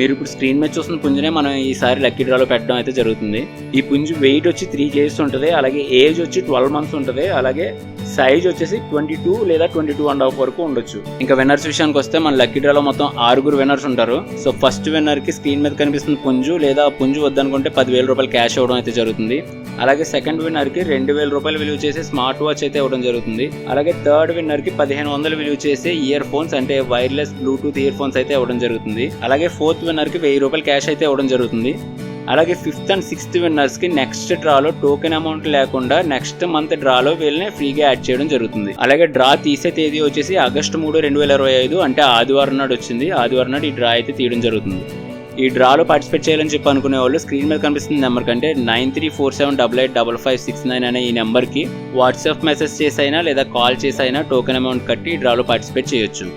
మీరు ఇప్పుడు స్క్రీన్ మీద చూస్తున్న పుంజునే మనం ఈసారి లక్కీ డ్రాలో పెట్టడం అయితే జరుగుతుంది. ఈ పుంజు వెయిట్ వచ్చి త్రీ కేజీస్ ఉంటుంది అలాగే ఏజ్ వచ్చి ట్వెల్వ్ మంత్స్ ఉంటుంది అలాగే సైజ్ వచ్చేసి ట్వంటీ టూ లేదా ట్వంటీ టూ అండ్ హాఫ్ వరకు ఉండొచ్చు. ఇంకా విన్నర్స్ విషయానికి వస్తే మన లక్కీ డ్రాలో మొత్తం ఆరుగురు విన్నర్స్ ఉంటారు. సో ఫస్ట్ విన్నర్కి స్క్రీన్ మీద కనిపిస్తున్న పుంజు లేదా పుంజు వద్దనుకుంటే పదివేల రూపాయలు క్యాష్ అవ్వడం అయితే జరుగుతుంది. అలాగే సెకండ్ విన్నర్కి రెండు వేల రూపాయలు విలువ చేసే స్మార్ట్ వాచ్ అయితే ఇవ్వడం జరుగుతుంది. అలాగే థర్డ్ విన్నర్కి పదిహేను వందలు విలువ చేసే ఇయర్ ఫోన్స్ అంటే వైర్లెస్ బ్లూటూత్ ఇయర్ ఫోన్స్ అయితే ఇవ్వడం జరుగుతుంది. అలాగే ఫోర్త్ విన్నర్కి వెయ్యి రూపాయలు క్యాష్ అయితే ఇవ్వడం జరుగుతుంది. అలాగే ఫిఫ్త్ అండ్ సిక్స్త్ విన్నర్స్కి నెక్స్ట్ డ్రాలో టోకెన్ అమౌంట్ లేకుండా నెక్స్ట్ మంత్ డ్రాలో వీళ్ళని ఫ్రీగా యాడ్ చేయడం జరుగుతుంది. అలాగే డ్రా తీసే తేదీ వచ్చేసి ఆగస్టు మూడు రెండు వేల ఇరవై ఐదు అంటే ఆదివారం నాడు వచ్చింది. ఆదివారం నాడు ఈ డ్రా అయితే తీయడం జరుగుతుంది. ఈ డ్రాలో పార్టిసిపేట్ చేయాలని చెప్పి అనుకునే వాళ్ళు స్క్రీన్ మీద కనిపిస్తున్న నెంబర్ కంటే nine three four seven double eight double five six nine అనే ఈ నెంబర్కి వాట్సాప్ మెసేజ్ చేసైనా లేదా కాల్ చేసైనా టోకెన్ అమౌంట్ కట్టి ఈ డ్రాలో పార్టిసిపేట్ చేయొచ్చు.